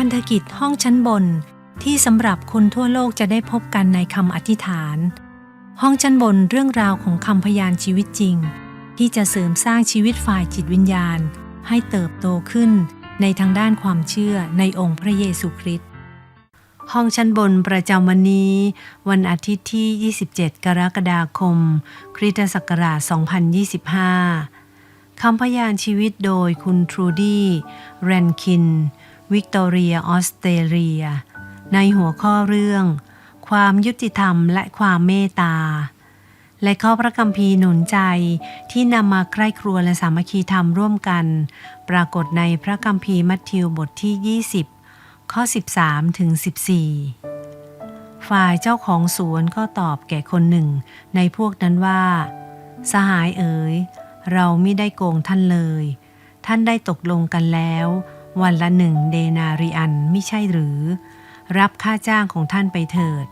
พันธกิจห้องชั้นบน ที่สำหรับคนทั่วโลกจะได้พบกันในคำอธิษฐาน ห้องชั้นบนเรื่องราวของคำพยานชีวิตจริง ที่จะเสริมสร้างชีวิตฝ่ายจิตวิญญาณ ให้เติบโตขึ้นในทางด้านความเชื่อในองค์พระเยซูคริสต์ห้องชั้นบนประจำวันนี้ วันอาทิตย์ที่ 27 กรกฎาคม คริสตศักราช 2025 คำพยานชีวิตโดยคุณทรูดี้แรนคิน วิกตอเรียออสเตรเลีย ในหัวข้อเรื่อง ความยุติธรรมและความเมตตา และข้อพระคัมภีร์หนุนใจที่นำมาใกล้ครัวและสามัคคีธรรมร่วมกัน ปรากฏในพระคัมภีร์มัทธิวบทที่ 20 ข้อ 13ถึง14 ฝ่ายเจ้าของสวนก็ตอบแก่คนหนึ่ง ในพวกนั้นว่า สหายเอ๋ยเราไม่ได้โกงท่านเลย ท่านได้ตกลงกันแล้ว วันละหนึ่งเดนาริอันไม่ใช่หรือ รับค่าจ้างของท่านไปเถิด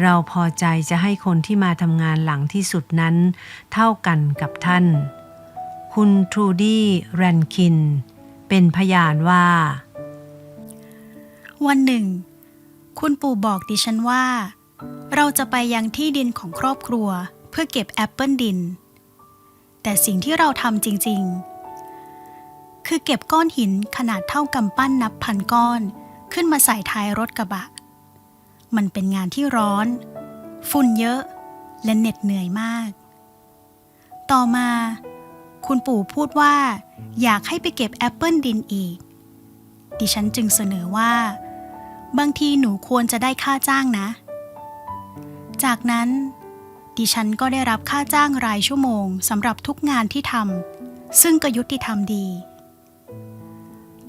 เราพอใจจะให้คนที่มาทำงานหลังที่สุดนั้น เท่ากันกับท่าน คุณทรูดี้แรนคิน เป็นพยานว่า วันหนึ่ง คุณปู่บอกดิฉันว่า เราจะไปยังที่ดินของครอบครัวเพื่อเก็บแอปเปิลดิน แต่สิ่งที่เราทำจริง ๆ คือเก็บก้อนหินขนาดเท่ากำปั้นนับพันก้อน ขึ้นมาใส่ท้ายรถกระบะ มันเป็นงานที่ร้อน ฝุ่นเยอะ และเหน็ดเหนื่อยมาก ต่อมา คุณปู่พูดว่า อยากให้ไปเก็บแอปเปิลดินอีก ดิฉันจึงเสนอว่า บางทีหนูควรจะได้ค่าจ้างนะ จากนั้นดิฉันก็ได้รับค่าจ้างรายชั่วโมงสำหรับทุกงานที่ทำซึ่งก็ยุติธรรมดี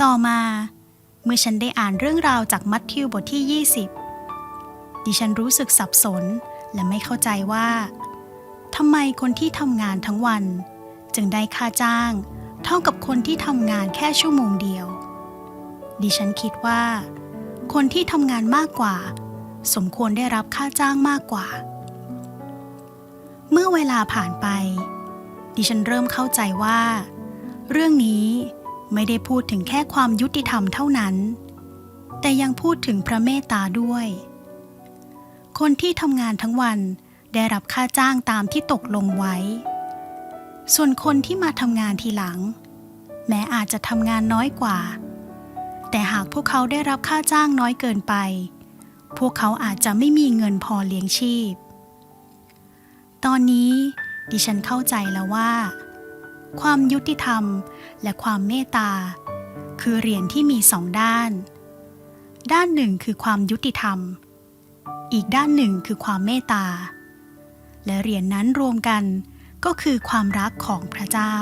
ต่อมา เมื่อฉันได้อ่านเรื่องราวจากมัทธิวบทที่ 20 ดิฉันรู้สึกสับสนและไม่เข้าใจว่าทำไมคนที่ทำงานทั้งวัน จึงได้ค่าจ้าง เท่ากับคนที่ทำงานแค่ชั่วโมงเดียว ดิฉันคิดว่า คนที่ทำงานมากกว่า สมควรได้รับค่าจ้างมากกว่า เมื่อเวลาผ่านไป ดิฉันเริ่มเข้าใจว่า เรื่องนี้ ไม่ได้พูดถึงแค่ความยุติธรรมเท่านั้น แต่ยังพูดถึงพระเมตตาด้วย คนที่ทำงานทั้งวันได้รับค่าจ้างตามที่ตกลงไว้ ส่วนคนที่มาทำงานทีหลัง แม้อาจจะทำงานน้อยกว่า แต่หากพวกเขาได้รับค่าจ้างน้อยเกินไป พวกเขาอาจจะไม่มีเงินพอเลี้ยงชีพ ตอนนี้ดิฉันเข้าใจแล้วว่า ความยุติธรรม และความเมตตา คือเหรียญที่มีสองด้าน ด้านหนึ่งคือความยุติธรรม อีกด้านหนึ่งคือความเมตตา และเหรียญนนั้นรวมกันก็คือความรักของพระเจ้า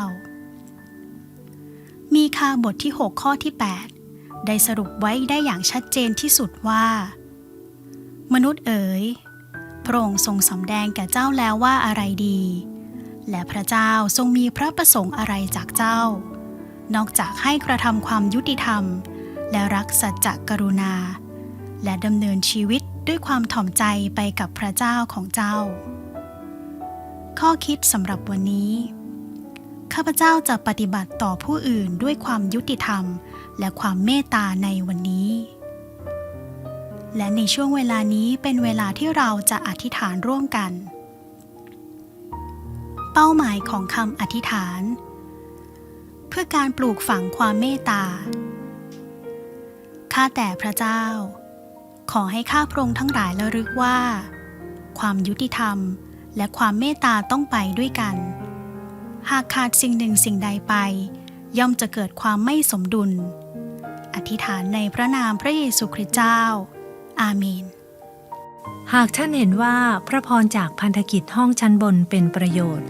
มีคาบทที่ 6 ข้อที่ 8 ได้สรุปไว้ได้อย่างชัดเจนที่สุดว่า มนุษย์เอ๋ยพระองค์ทรงสำแดงแก่เจ้าแล้วว่าอะไรดี และพระเจ้าทรงมีพระประสงค์อะไรจากเจ้า นอกจากให้กระทำความยุติธรรม และรักสัจจกรุณา และดำเนินชีวิตด้วยความถ่อมใจไปกับพระเจ้าของเจ้า ข้อคิดสำหรับวันนี้ ข้าพเจ้าจะปฏิบัติต่อผู้อื่นด้วยความยุติธรรม และความเมตตาในวันนี้ และในช่วงเวลานี้เป็นเวลาที่เราจะอธิษฐานร่วมกัน เป้าหมายของคำอธิษฐาน เพื่อการปลูกฝังความเมตตา ข้าแต่พระเจ้า ขอให้ข้าพระองค์ทั้งหลายระลึกว่า ความยุติธรรมและความเมตตาต้องไปด้วยกัน หากขาดสิ่งหนึ่งสิ่งใดไป ย่อมจะเกิดความไม่สมดุล อธิษฐานในพระนามพระเยซูคริสต์เจ้า อาเมนหากท่านเห็นว่าพระพรจากพันธกิจห้องชั้นบนเป็นประโยชน์